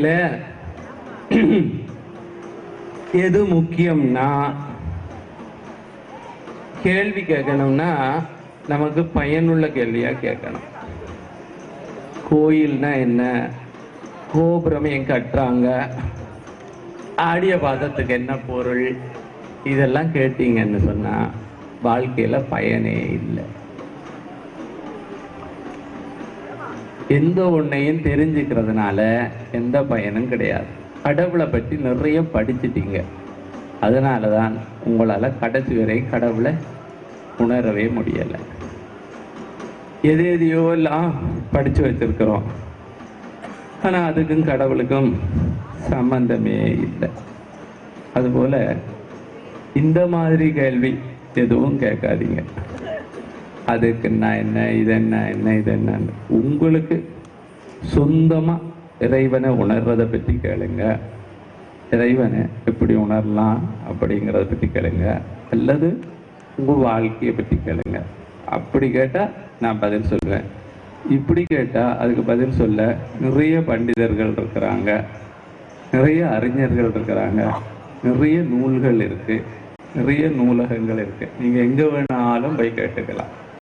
இல்ல. எது முக்கியம்னா கேள்வி கேட்கணும்னா நமக்கு பயனுள்ள கேள்வியா கேட்கணும். கோயில்னா என்ன? கோபுரம் ஏன் கட்டுறாங்க? ஆடிய பாதத்துக்கு என்ன பொருள்? இதெல்லாம் கேட்டீங்கன்னு சொன்னா வாழ்க்கையில பயனே இல்லை. எந்த ஒன்றையும் தெரிஞ்சுக்கிறதுனால எந்த பயனும் கிடையாது. கடவுளை பற்றி நிறைய படிச்சிட்டீங்க. அதனால தான் உங்களால் கடைசி வரை கடவுளை உணரவே முடியலை. எது எதையோ எல்லாம் படித்து வச்சிருக்கிறோம். ஆனால் அதுக்கும் கடவுளுக்கும் சம்பந்தமே இல்லை. அதுபோல் இந்த மாதிரி கேள்வி எதுவும் கேட்காதீங்க. அதுக்கு நான் என்ன இது என்ன என்ன இது என்னன்னு உங்களுக்கு சொந்தமாக இறைவனை உணர்றதை பற்றி கேளுங்க. இறைவனை எப்படி உணரலாம் அப்படிங்கிறத பற்றி கேளுங்க. அல்லது உங்கள் வாழ்க்கையை பற்றி கேளுங்க. அப்படி கேட்டால் நான் பதில் சொல்லுவேன் இப்படி கேட்டால் அதுக்கு பதில் சொல்ல நிறைய பண்டிதர்கள் இருக்கிறாங்க. நிறைய அறிஞர்கள் இருக்கிறாங்க. நிறைய நூல்கள் இருக்குது நிறைய நூலகங்கள் இருக்குது நீங்கள் எங்கே வேணாலும் போய் கேட்டுக்கலாம்.